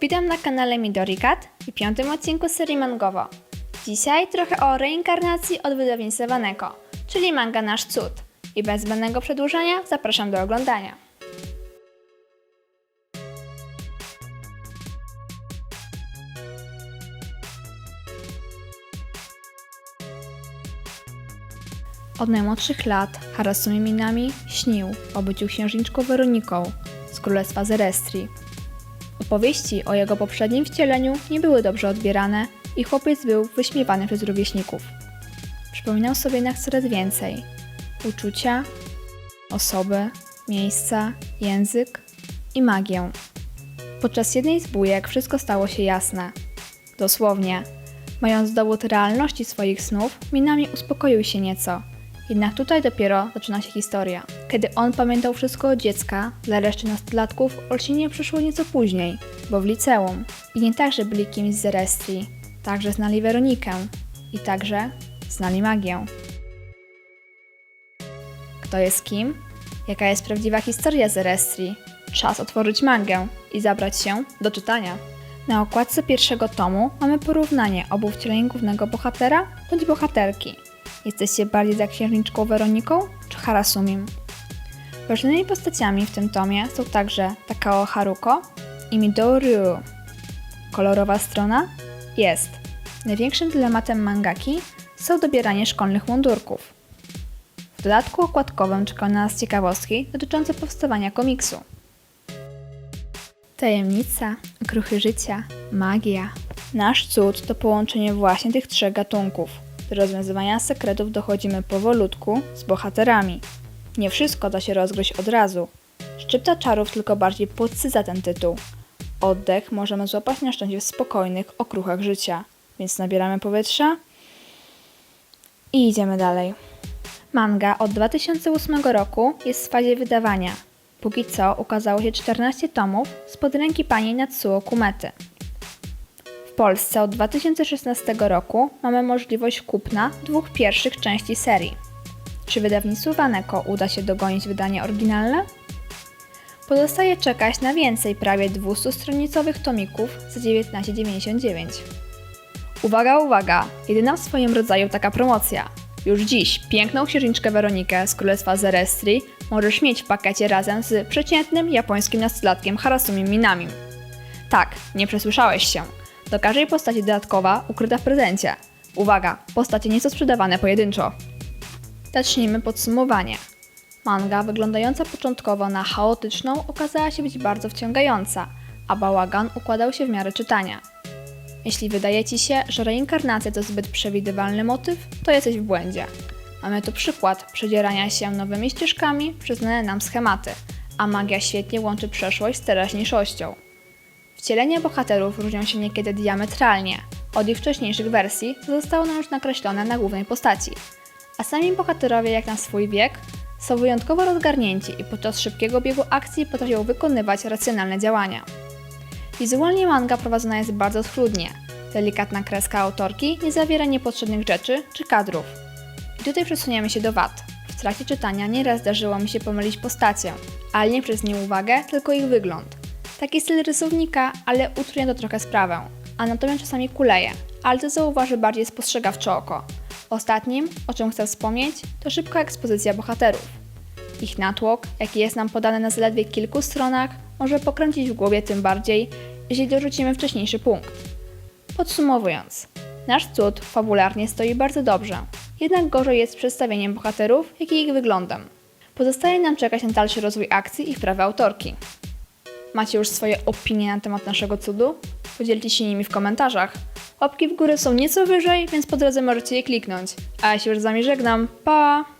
Witam na kanale Midori Cat i piątym odcinku serii Mangowo. Dzisiaj trochę o reinkarnacji od wydawnictwa Waneko, czyli manga Nasz Cud. I bez zbędnego przedłużania zapraszam do oglądania. Od najmłodszych lat Harasumi Minami śnił o byciu księżniczką Weroniką z królestwa Zerestrii. Opowieści o jego poprzednim wcieleniu nie były dobrze odbierane i chłopiec był wyśmiewany przez rówieśników. Przypominał sobie jednak coraz więcej. Uczucia, osoby, miejsca, język i magię. Podczas jednej z bujek wszystko stało się jasne. Dosłownie. Mając dowód realności swoich snów, Minami uspokoił się nieco. Jednak tutaj dopiero zaczyna się historia. Kiedy on pamiętał wszystko od dziecka, dla reszty nastolatków olśnienie przyszło nieco później, bo w liceum. I nie także byli kimś z Zerestrii, także znali Weronikę i także znali magię. Kto jest kim? Jaka jest prawdziwa historia Zerestrii? Czas otworzyć mangę i zabrać się do czytania. Na okładce pierwszego tomu mamy porównanie obu wcieleń głównego bohatera bądź bohaterki. Jesteście bardziej za księżniczką Weroniką czy Harasumim? Ważnymi postaciami w tym tomie są także Takao Haruko i Midou Ryu. Kolorowa strona? Jest. Największym dylematem mangaki są dobieranie szkolnych mundurków. W dodatku okładkowym czekają na nas ciekawostki dotyczące powstawania komiksu. Tajemnica, kruchy życia, magia. Nasz cud to połączenie właśnie tych trzech gatunków. Do rozwiązywania sekretów dochodzimy powolutku z bohaterami. Nie wszystko da się rozgryźć od razu. Szczypta czarów tylko bardziej podsyca ten tytuł. Oddech możemy złapać na szczęście w spokojnych okruchach życia. Więc nabieramy powietrza i idziemy dalej. Manga od 2008 roku jest w fazie wydawania. Póki co ukazało się 14 tomów spod ręki pani Natsuo Kumety. Polsce od 2016 roku mamy możliwość kupna dwóch pierwszych części serii. Czy wydawnictwu Waneko uda się dogonić wydanie oryginalne? Pozostaje czekać na więcej prawie 200-stronicowych tomików za 19,99. Uwaga, uwaga! Jedyna w swoim rodzaju taka promocja. Już dziś piękną księżniczkę Weronikę z Królestwa Zerestrii możesz mieć w pakiecie razem z przeciętnym japońskim nastolatkiem Harasumi Minamim. Tak, nie przesłyszałeś się. Do każdej postaci dodatkowa ukryta w prezencie. Uwaga, postacie nie są sprzedawane pojedynczo. Zacznijmy podsumowanie. Manga, wyglądająca początkowo na chaotyczną, okazała się być bardzo wciągająca, a bałagan układał się w miarę czytania. Jeśli wydaje Ci się, że reinkarnacja to zbyt przewidywalny motyw, to jesteś w błędzie. Mamy tu przykład przedzierania się nowymi ścieżkami przez znane nam schematy, a magia świetnie łączy przeszłość z teraźniejszością. Wcielenia bohaterów różnią się niekiedy diametralnie od ich wcześniejszych wersji, zostało nam już nakreślone na głównej postaci. A sami bohaterowie, jak na swój wiek, są wyjątkowo rozgarnięci i podczas szybkiego biegu akcji potrafią wykonywać racjonalne działania. Wizualnie manga prowadzona jest bardzo schludnie. Delikatna kreska autorki nie zawiera niepotrzebnych rzeczy czy kadrów. I tutaj przesuniemy się do wad. W trakcie czytania nieraz zdarzyło mi się pomylić postacię, ale nie przez nieuwagę, tylko ich wygląd. Taki styl rysownika, ale utrudnia to trochę sprawę. Anatomia czasami kuleje, ale to zauważy bardziej spostrzegawcze oko. Ostatnim, o czym chcę wspomnieć, to szybka ekspozycja bohaterów. Ich natłok, jaki jest nam podany na zaledwie kilku stronach, może pokręcić w głowie tym bardziej, jeśli dorzucimy wcześniejszy punkt. Podsumowując, nasz cud fabularnie stoi bardzo dobrze, jednak gorzej jest z przedstawieniem bohaterów, jak i ich wyglądem. Pozostaje nam czekać na dalszy rozwój akcji i wprawy autorki. Macie już swoje opinie na temat naszego cudu? Podzielcie się nimi w komentarzach. Łapki w górę są nieco wyżej, więc po drodze możecie je kliknąć. A ja się już z wami żegnam. Pa!